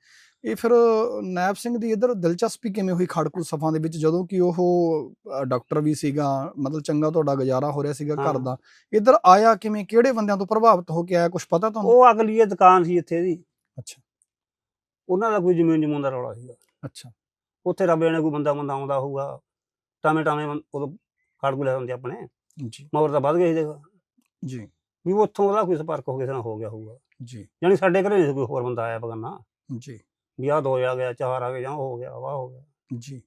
ਇਹ ਫਿਰ ਨੈਬ ਸਿੰਘ ਦੀ ਇਧਰ ਦਿਲਚਸਪੀ ਕਿਵੇਂ ਹੋਈ ਖੜਕੂ ਸਫਾਂ ਦੇ ਵਿੱਚ? ਜਦੋਂ ਕਿ ਉਹ ਡਾਕਟਰ ਵੀ ਸੀਗਾ ਮਤਲਬ ਚੰਗਾ ਤੁਹਾਡਾ ਗੁਜ਼ਾਰਾ ਹੋ ਰਿਹਾ ਸੀਗਾ ਘਰ। ਦਾ। ਇਧਰ ਆਇਆ ਕਿਵੇਂ? ਕਿਹੜੇ ਬੰਦਿਆਂ ਤੋਂ ਪ੍ਰਭਾਵਿਤ ਹੋ ਕੇ ਆਇਆ? ਕੁਝ ਪਤਾ ਤੁਹਾਨੂੰ? ਉਹ ਅਗਲੀ ਇਹ ਦੁਕਾਨ ਸੀ ਇੱਥੇ ਦੀ। ਅੱਛਾ। ਉਹਨਾਂ ਦਾ ਕੋਈ ਜ਼ਮੀਨ ਜਮੂਨ ਦਾ ਰੌਲਾ ਸੀਗਾ। ਅੱਛਾ। ਉੱਥੇ ਰੱਬ ਜਾਣੇ ਕੋਈ ਬੰਦਾ ਬੰਦਾ ਆਉਂਦਾ ਹੋਊਗਾ ਟਾਵੇਂ ਟਾਵੇਂ ਉਦੋਂ ਕਾੜਗੂ ਲੈ ਹੁੰਦੇ ਆਪਣੇ। ਜੀ। ਮਗਰ ਤਾਂ ਵੱਧ ਗਏ ਦੇਖੋ। ਜੀ। ਵੀ ਉੱਥੋਂ ਉਹਦਾ ਕੋਈ ਸੰਪਰਕ ਹੋ ਕਿਸੇ ਨਾਲ ਹੋ ਗਿਆ ਹੋਊਗਾ। ਜੀ। ਯਾਨੀ ਸਾਡੇ ਘਰੇ ਨਹੀਂ ਕੋਈ ਹੋਰ ਬੰਦਾ ਆਇਆ ਬਗਾਨਾ ਜੀ। ਵੀ ਆਹ ਦੋ ਆ ਗਿਆ ਚਾਰ ਆ ਗਏ ਜਾਂ ਹੋ ਗਿਆ ਵਾਹ ਹੋ ਗਿਆ। ਜੀ।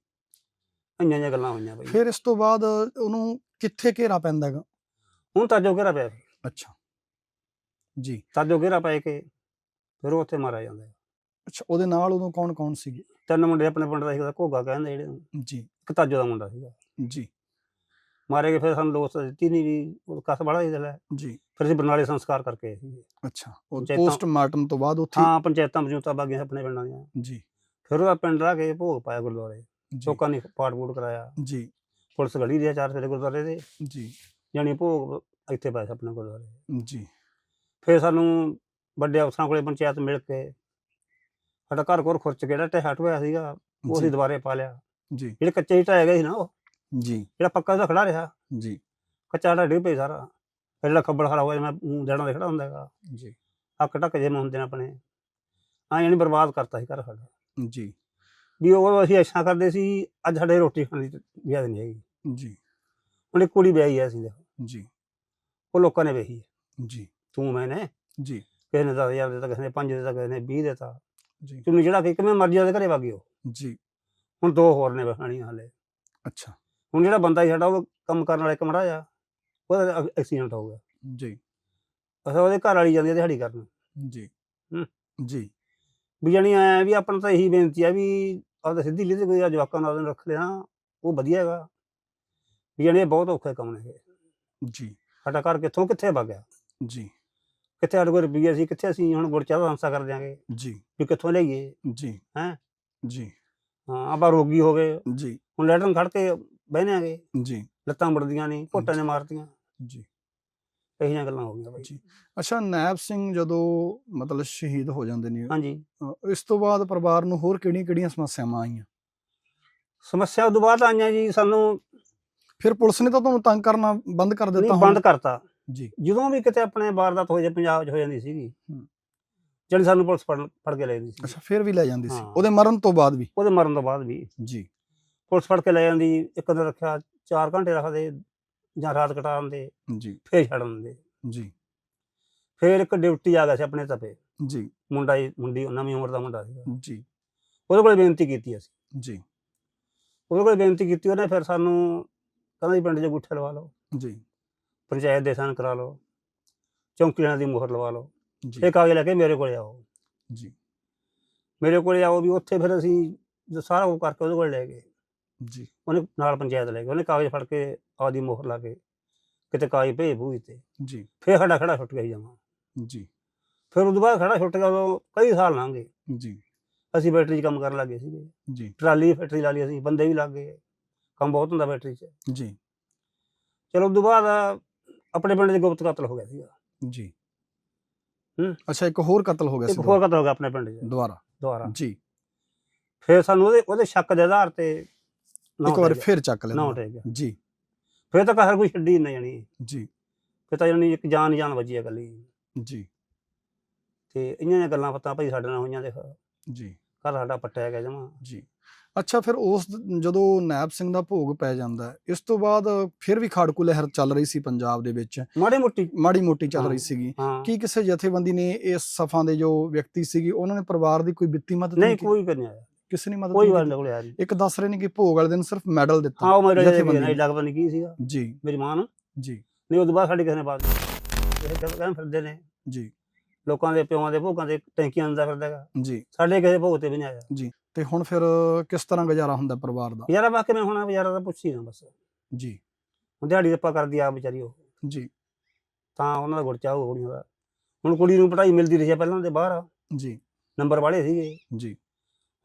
ਇੰਨੀਆਂ ਜਿਹੀਆਂ ਗੱਲਾਂ ਹੋਈਆਂ ਬਈ। ਫਿਰ ਇਸ ਤੋਂ ਬਾਅਦ ਉਹਨੂੰ ਕਿੱਥੇ ਘੇਰਾ ਪੈਂਦਾ ਹੈਗਾ? ਹੁਣ ਤਾਂ ਜੋ ਘੇਰਾ ਪਿਆ। ਅੱਛਾ। ਜੀ। ਤਾਂ ਜੋ ਘੇਰਾ ਪੈ ਕੇ ਫਿਰ ਉਹ ਉੱਥੇ ਮਾਰਿਆ ਜਾਂਦਾ ਹੈ। ਅੱਛਾ ਉਹਦੇ ਨਾਲ ਉਦੋਂ ਕੌਣ ਕੌਣ ਸੀਗੇ? ਤਿੰਨ ਮੁੰਡੇ ਆਪਣੇ ਪਿੰਡ ਦਾ ਸੀਗਾ ਘੋਗਾ ਕਹਿੰਦੇ ਜਿਹੜੇ। ਜੀ। ਇੱਕ ਤਾਜੋ ਦਾ ਮੁੰਡਾ ਸੀਗਾ। ਜੀ। ਮਾਰੇ ਗਏ ਫਿਰ ਸਾਨੂੰ ਦੋਸਤ ਦਿੱਤੀ ਨਹੀਂ ਵੀ ਉਹ ਕਸ ਬੜਾ ਹੀ ਦਿਲ ਜੀ। ਫਿਰ ਅਸੀਂ ਬਰਨਾਲੇ ਸੰਸਕਾਰ ਕਰਕੇ ਸੀਗੇ। ਅੱਛਾ ਉਹ ਪੰਚਾਇਤਾਂ- ਪੋਸਟਮਾਰਟਮ ਤੋਂ ਬਾਅਦ ਉੱਥੇ ਹਾਂ ਪੰਚਾਇਤਾਂ ਪੰਚੂਤਾਂ ਬਾਗੀਆਂ ਆਪਣੇ ਪਿੰਡਾਂ ਦੀਆਂ। ਜੀ। ਫਿਰ ਉਹਦਾ ਪਿੰਡ ਲਾ ਕੇ ਭੋਗ ਪਾਇਆ ਗੁਰਦੁਆਰੇ। ਲੋਕਾਂ ਨੇ ਪਾਠ ਪੂਠ ਕਰਾਇਆ। ਜੀ। ਪੁਲਿਸ ਗੜੀ ਦੇ ਚਾਰ ਫੇਰੇ ਗੁਰਦੁਆਰੇ ਦੇ ਜੀ। ਜਾਣੀ ਭੋਗ ਇੱਥੇ ਪਾਇਆ ਆਪਣੇ ਗੁਰਦੁਆਰੇ। ਜੀ। ਫਿਰ ਸਾਨੂੰ ਵੱਡੇ ਅਫਸਰਾਂ ਕੋਲੇ ਪੰਚਾਇਤ ਮਿਲ ਕੇ ਸਾਡਾ ਘਰ ਘਰ ਖੁਰਚ ਕੇ ਜਿਹੜਾ ਢਹਿ ਹੋਇਆ ਸੀਗਾ ਉਹ ਅਸੀਂ ਦੁਬਾਰੇ ਪਾ ਲਿਆ। ਜੀ। ਜਿਹੜੇ ਕੱਚੇ ਹੀ ਢਾਏ ਗਏ ਸੀ ਨਾ ਉਹ ਜੀ। ਜਿਹੜਾ ਪੱਕਾ ਉਹਦਾ ਖੜਾ ਰਿਹਾ। ਜੀ। ਕੱਚਾ ਢਾ ਡਿੱਗ ਪਈ ਸਾਰਾ। ਜਿਹੜਾ ਖੱਬਲ ਖੜਾ ਹੋਇਆ ਜਿਵੇਂ ਜੜਾਂ ਦੇ ਖੜਾ ਹੁੰਦਾ ਹੈਗਾ ਜੀ। ਅੱਕ ਢੱਕ ਜੇ ਹੁੰਦੇ ਨੇ ਆਪਣੇ। ਆ ਯਾਨੀ ਬਰਬਾਦ ਕਰਤਾ ਸੀ ਘਰ ਸਾਡਾ। ਜੀ। ਵੀ ਉਹ ਅਸੀਂ ਅੱਛਾ ਕਰਦੇ ਸੀ ਅੱਜ ਸਾਡੇ ਰੋਟੀ ਖਾਣ ਦੀ ਯਾਦ ਨਹੀਂ ਹੈਗੀ। ਜੀ। ਇੱਕ ਕੁੜੀ ਵਿਆਹੀ ਹੈ ਅਸੀਂ ਦੇਖੋ। ਜੀ। ਉਹ ਲੋਕਾਂ ਨੇ ਵੇਖੀ। ਜੀ। ਤੂੰ ਮੈਂ ਨੇ। ਜੀ। ਕਿਸੇ ਨੇ 10000 ਦਿੱਤਾ ਕਿਸੇ ਨੇ 5 ਦਿੱਤਾ ਕਿਸੇ ਨੇ 20 ਦਿੱਤਾ। ਜੀ। ਤੂੰ ਜਿਹੜਾ ਕਿ ਕਿਵੇਂ ਮਰਜ਼ੀ ਉਹਦੇ ਘਰੇ ਵਾਗੀ ਜੀ। ਹੁਣ ਦੋ ਹੋਰ ਨੇ ਬਖਾਣੀਆਂ ਹਲੇ। ਅੱਛਾ। ਹੁਣ ਜਿਹੜਾ ਬੰਦਾ ਸੀ ਸਾਡਾ ਉਹ ਕੰਮ ਕਰਨ ਵਾਲਾ ਇੱਕ ਮੜਾ ਜਾ ਉਹਦਾ ਐਕਸੀਡੈਂਟ ਹੋ ਗਿਆ। ਜੀ। ਅਸਾਂ ਉਹਦੇ ਘਰ ਵਾਲੀ ਜਾਂਦੀ ਹੈ ਦਿਹਾੜੀ ਕਰਨ। ਜੀ। ਹੂੰ। ਜੀ। ਵੀ ਜਾਣੀ ਐ ਵੀ ਆਪਣਾ ਤਾਂ ਇਹੀ ਬੇਨਤੀ ਹੈ ਵੀ ਆਪਦਾ ਸਿੱਧੀ ਲੀਹ ਤੇ ਕੋਈ ਜਵਾਕਾਂ ਨਾਲ ਰੱਖ ਲਿਆ ਉਹ ਵਧੀਆ ਹੈਗਾ। ਵੀ ਇਹ ਬਹੁਤ ਔਖੇ ਕੰਮ ਨੇ। ਜੀ। ਸਾਡਾ ਘਰ ਕਿੱਥੋਂ ਕਿੱਥੇ ਵਗ ਗਿਆ। ਜੀ। ਕਿੱਥੇ ਸਾਡੇ ਕੋਲ ਰੁਪਈਆ ਸੀ ਕਿੱਥੇ ਅਸੀਂ ਹੁਣ ਗੁੜ ਚਾਹ ਦਾ ਹੰਸਾ ਕਰ ਦਿਆਂਗੇ? ਜੀ। ਵੀ ਕਿੱਥੋਂ ਲਈਏ? ਜੀ। ਹੈਂ? ਜੀ। ਹਾਂ ਆਪਾਂ ਰੋਗੀ ਹੋ ਗਏ। ਜੀ। ਹੁਣ ਲੈਟਰਨ ਖੜ ਕੇ ਬਹਿਨੇ ਆਗੇ। ਜੀ। ਲੱਤਾਂ ਮੁੜਦੀਆਂ ਨਹੀਂ ਘੋਟਾਂ ਨੇ ਮਾਰਤੀਆਂ। ਜੀ। ਇਹੋ ਜਿਹੀਆਂ ਗੱਲਾਂ ਹੋ ਗਈਆਂ ਬਾਈ। ਜੀ। ਅੱਛਾ ਨੈਬ ਸਿੰਘ ਜਦੋਂ ਮਤਲਬ ਸ਼ਹੀਦ ਹੋ ਜਾਂਦੇ ਨੇ ਹਾਂਜੀ। ਇਸ ਤੋਂ ਬਾਅਦ ਪਰਿਵਾਰ ਨੂੰ ਹੋਰ ਕਿਹੜੀਆਂ ਕਿਹੜੀਆਂ ਸਮੱਸਿਆਵਾਂ ਆਈਆਂ? ਸਮੱਸਿਆ ਉਦੋਂ ਬਾਅਦ ਆਈਆਂ ਜੀ ਸਾਨੂੰ ਫਿਰ ਪੁਲਿਸ ਨੇ ਤਾਂ ਤੁਹਾਨੂੰ ਤੰਗ ਕਰਨਾ ਬੰਦ ਕਰ ਦਿੱਤਾ ਨਹੀਂ ਹੋਣਾ। ਬੰਦ ਕਰਤਾ। ਜੀ। ਜਦੋਂ ਵੀ ਕਿਤੇ ਆਪਣੇ ਵਾਰਦਾਤ ਹੋ ਜਾਏ ਪੰਜਾਬ 'ਚ ਹੋ ਜਾਂਦੀ ਸੀਗੀ। ਜਿਹੜੀ ਸਾਨੂੰ ਪੁਲਿਸ ਫੜ ਫੜ ਕੇ ਲੈ ਜਾਂਦੀ ਸੀ। ਅੱਛਾ ਫਿਰ ਵੀ ਲੈ ਜਾਂਦੀ ਸੀ। ਉਹਦੇ ਮਰਨ ਤੋਂ ਬਾਅਦ ਵੀ? ਉਹਦੇ ਮਰਨ ਤੋਂ ਬਾਅਦ ਵੀ। ਜੀ। ਪੁਲਿਸ ਫੜ ਕੇ ਲੈ ਜਾਂਦੀ ਇੱਕ ਦਿਨ ਰੱਖਿਆ 4 ਘੰਟੇ ਰੱਖਦੇ ਜਾਂ ਰਾਤ ਕਟਾ ਦਿੰਦੇ ਜੀ। ਫੇਰ ਛੱਡ ਦਿੰਦੇ। ਜੀ। ਫੇਰ ਇੱਕ ਡਿਊਟੀ ਆ ਗਿਆ ਸੀ ਆਪਣੇ ਤਪੇ। ਜੀ। ਮੁੰਡਾ ਹੀ ਮੁੰਡੀ ਨਵੀਂ ਉਮਰ ਦਾ ਮੁੰਡਾ ਸੀ ਜੀ। ਉਹਦੇ ਕੋਲ ਬੇਨਤੀ ਕੀਤੀ ਅਸੀਂ। ਜੀ। ਉਹਦੇ ਕੋਲ ਬੇਨਤੀ ਕੀਤੀ ਉਹਨੇ ਫਿਰ ਸਾਨੂੰ ਕਹਿੰਦਾ ਜੀ ਪਿੰਡ 'ਚ ਗੁੱਠੇ ਲਵਾ ਲਓ। ਜੀ। ਪੰਚਾਇਤ ਦੇ ਸਾਨ ਕਰਾ ਲਓ ਚੌਂਕੀਆਂ ਦੀ ਮੁਹਰ ਲਵਾ ਲਓ ਜੀ। ਇਹ ਕਾਗਜ਼ ਲੈ ਕੇ ਮੇਰੇ ਕੋਲੇ ਆਓ। ਜੀ। ਮੇਰੇ ਕੋਲੇ ਆਓ ਵੀ ਉੱਥੇ ਫਿਰ ਅਸੀਂ ਜੋ ਸਾਰਾ ਉਹ ਕਰਕੇ ਉਹਦੇ ਕੋਲ ਲੈ ਗਏ। ਜੀ। ਉਹਨੇ ਨਾਲ ਪੰਚਾਇਤ ਲੈ ਗਏ ਉਹਨੇ ਕਾਗਜ਼ ਫੜ ਕੇ ਆਪਦੀ ਮੁਹਰ ਲਾ ਕੇ ਕਿਤੇ ਕਾਗਜ਼ ਭੇਜ ਭੂਜ ਤੇ ਜੀ। ਫੇਰ ਸਾਡਾ ਖੜਾ ਛੁੱਟ ਗਿਆ ਜਮਾ। ਜੀ। ਫਿਰ ਉਦੋਂ ਬਾਅਦ ਖੜਾ ਛੁੱਟ ਗਿਆ ਉਦੋਂ ਕਈ ਸਾਲ ਲੰਘ ਗਏ। ਜੀ। ਅਸੀਂ ਬੈਟਰੀ 'ਚ ਕੰਮ ਕਰਨ ਲੱਗੇ ਸੀਗੇ। ਜੀ। ਟਰਾਲੀ ਫੈਕਟਰੀ ਲਾ ਲਈ ਅਸੀਂ ਬੰਦੇ ਵੀ ਲੱਗ ਗਏ। ਕੰਮ ਬਹੁਤ ਹੁੰਦਾ ਬੈਟਰੀ 'ਚ। ਜੀ। ਚਲੋ ਉਦੋਂ ਬਾਅਦ ਆਪਣੇ ਪਿੰਡ 'ਚ ਗੁਪਤ ਕਤਲ ਹੋ ਗਿਆ ਸੀਗਾ। ਜੀ। ਹੂੰ। ਅੱਛਾ ਇੱਕ ਹੋਰ ਕਤਲ ਹੋ ਗਿਆ ਇੱਕ ਹੋਰ ਕਤਲ ਹੋ ਗਿਆ ਆਪਣੇ ਪਿੰਡ 'ਚ। ਦੁਬਾਰਾ? ਦੁਬਾਰਾ। ਜੀ। ਫਿਰ ਸਾਨੂੰ ਉਹਦੇ ਉਹਦੇ ਸ਼ੱਕ ਦੇ ਆਧਾਰ ਤੇ ਇੱਕ ਵਾਰ ਫਿਰ ਚੱਕ ਨਾ ਲੈਣਾ ਉਠੇ ਗਿਆ। ਜੀ। ਫਿਰ ਤਾਂ ਹਰ ਕੋਈ ਛੱਡੀ ਨਾ ਜਾਣੀ। ਜੀ। ਫਿਰ ਤਾਂ ਜਾਣੀ ਇੱਕ ਜਾਨ ਜਾਨ ਵੱਜੀ ਹੈ ਇਕੱਲੀ। ਜੀ। ਤੇ ਇੰਨੀਆਂ ਜਿਹੀਆਂ ਗੱਲਾਂ ਪਤਾ ਭਾਈ ਸਾਡੇ ਨਾਲ ਹੋਈਆਂ ਦੇਖ। ਘਰ ਜੀ ਸਾਡਾ ਪੱਟਿਆ ਗਿਆ ਜਮਾ। ਜੀ। ਅੱਛਾ ਫਿਰ ਉਸ ਜਦੋਂ ਨੈਬ ਸਿੰਘ ਦਾ ਭੋਗ ਪੈ ਜਾਂਦਾ ਇਸ ਤੋਂ ਬਾਅਦ ਫਿਰ ਵੀ ਖਾੜਕੂ ਲਹਿਰ ਚੱਲ ਰਹੀ ਸੀ ਪੰਜਾਬ ਦੇ ਵਿੱਚ। ਮਾੜੀ ਮੋਟੀ। ਮਾੜੀ ਮੋਟੀ ਚੱਲ ਰਹੀ। ਸੀਗੀ। ਕੀ ਕਿਸੇ ਜਥੇਬੰਦੀ ਨੇ ਇਸ ਸਫਾਂ ਦੇ ਜੋ ਵਿਅਕਤੀ ਸੀਗੀ ਉਹਨਾਂ ਨੇ ਪਰਿਵਾਰ ਦੀ ਕੋਈ ਵਿੱਤੀ ਮਦਦ ਨਹੀਂ ਕੋਈ ਕਰਨੀ ਆਇਆ। ਕਿਸੇ ਨੇ ਮਦਦ ਕੋਈ ਨਹੀਂ? ਨਾ ਕੋਲੇ ਆ ਰਹੀ ਇੱਕ ਦੱਸ ਰਹੇ ਨੇ ਕਿ ਭੋਗ ਵਾਲੇ ਦਿਨ ਸਿਰਫ ਮੈਡਲ ਦਿੱਤਾ ਹਾਂ ਉਹ ਨਹੀਂ ਨੇ। ਲੱਗਦਾ ਨਹੀਂ ਕੀ ਸੀਗਾ। ਜੀ। ਮੇਰੀ ਮਾਂ ਨੂੰ। ਜੀ। ਨਹੀਂ ਉਦੋਂ ਬਾਅਦ ਸਾਡੀ ਕਿਸੇ ਨੇ ਬਾਤ ਨਹੀਂ ਇਹ ਕਹਿੰਦੇ ਫਿਰਦੇ ਨੇ। ਜੀ। ਲੋਕਾਂ ਦੇ ਪਿਓਾਂ ਦੇ ਭੋਗਾਂ ਦੇ ਟੈਂਕੀਆਂ ਅੰਦਰ ਫਿਰਦਾ ਹੈਗਾ। ਜੀ। ਸਾਡੇ ਕਿਸੇ ਭੋਗ ਤੇ ਵੀ ਨਹੀਂ ਆਇਆ। ਤੇ ਹੁਣ ਫਿਰ ਕਿਸ ਤਰ੍ਹਾਂ ਗੁਜ਼ਾਰਾ ਹੁੰਦਾ ਪਰਿਵਾਰ ਦਾ? ਯਾਰਾ ਬਾਕੀ ਮੈਂ ਹੁਣ ਯਾਰਾ ਦਾ ਪੁੱਛੀ ਨਾ ਬਸ। ਜੀ। ਹੁਣ ਦਿਹਾੜੀ ਰੱਪਾ ਕਰਦੀ ਆ ਵਿਚਾਰੀ ਉਹ। ਜੀ। ਤਾਂ ਉਹਨਾਂ ਦਾ ਗੁਰਚਾ ਹੋ ਕੁੜੀਆਂ ਦਾ ਹੁਣ ਕੁੜੀ ਨੂੰ ਪੜ੍ਹਾਈ ਮਿਲਦੀ ਰਹੀ ਆ ਪਹਿਲਾਂ ਦੇ ਬਾਹਰ। ਜੀ। ਨੰਬਰ ਵਾਲੇ ਸੀਗੇ। ਜੀ।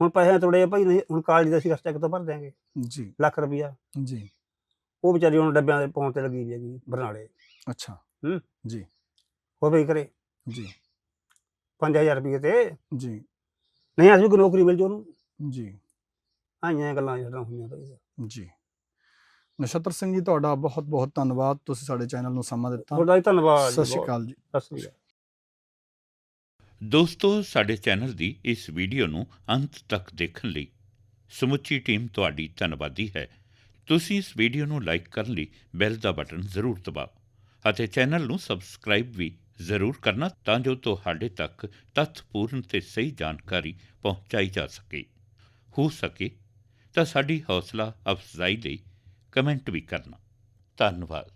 ਹੁਣ ਪੈਸੇ ਤੋੜੇ ਭਾਈ ਨਹੀਂ ਹੁਣ ਕਾਲਜ ਦਾ ਅਸੀਂ ਖਰਚਾ ਕਿੱਥੋਂ ਭਰ ਦਿਆਂਗੇ। ਜੀ। ਲੱਖ ਰੁਪਈਆ। ਜੀ। ਉਹ ਵਿਚਾਰੀ ਹੁਣ ਡੱਬਿਆਂ ਦੇ ਪਾਉਣ ਤੇ ਲੱਗੀ ਹੈਗੀ ਬਰਨਾਲੇ। ਅੱਛਾ। ਉਹ ਵੀ ਕਰੇ ਜੀ। 5000 ਰੁਪਏ ਤੇ। ਜੀ। ਨਹੀਂ ਵੀ ਕੋਈ ਨੌਕਰੀ ਮਿਲ ਜੋ ਉਹਨੂੰ। ਜੀ। ਆਈਆਂ ਗੱਲਾਂ ਜਿਹੜੀਆਂ ਹੋਈਆਂ ਭਾਈ ਜੀ। ਨਛੱਤਰ ਸਿੰਘ ਜੀ ਤੁਹਾਡਾ ਬਹੁਤ ਬਹੁਤ ਧੰਨਵਾਦ। ਤੁਸੀਂ ਸਾਡੇ ਚੈਨਲ ਨੂੰ ਸਮਾਂ ਦਿੱਤਾ। ਤੁਹਾਡਾ ਵੀ ਧੰਨਵਾਦ ਸਤਿ ਸ਼੍ਰੀ ਅਕਾਲ ਜੀ। ਸਤਿ ਸ਼੍ਰੀ ਅਕਾਲ। ਦੋਸਤੋ ਸਾਡੇ ਚੈਨਲ ਦੀ ਇਸ ਵੀਡੀਓ ਨੂੰ ਅੰਤ ਤੱਕ ਦੇਖਣ ਲਈ ਸਮੁੱਚੀ ਟੀਮ ਤੁਹਾਡੀ ਧੰਨਵਾਦੀ ਹੈ। ਤੁਸੀਂ ਇਸ ਵੀਡੀਓ ਨੂੰ ਲਾਈਕ ਕਰਨ ਲਈ ਬੈਲ ਦਾ ਬਟਨ ਜ਼ਰੂਰ ਦਬਾਓ ਅਤੇ ਚੈਨਲ ਨੂੰ ਸਬਸਕ੍ਰਾਈਬ ਵੀ ਜ਼ਰੂਰ ਕਰਨਾ ਤਾਂ ਜੋ ਤੁਹਾਡੇ ਤੱਕ ਤੱਥਪੂਰਨ ਤੇ ਸਹੀ ਜਾਣਕਾਰੀ ਪਹੁੰਚਾਈ ਜਾ ਸਕੇ। ਹੋ ਸਕੇ ਤਾਂ ਸਾਡੀ ਹੌਸਲਾ ਅਫਜ਼ਾਈ ਲਈ ਕਮੈਂਟ ਵੀ ਕਰਨਾ। ਧੰਨਵਾਦ।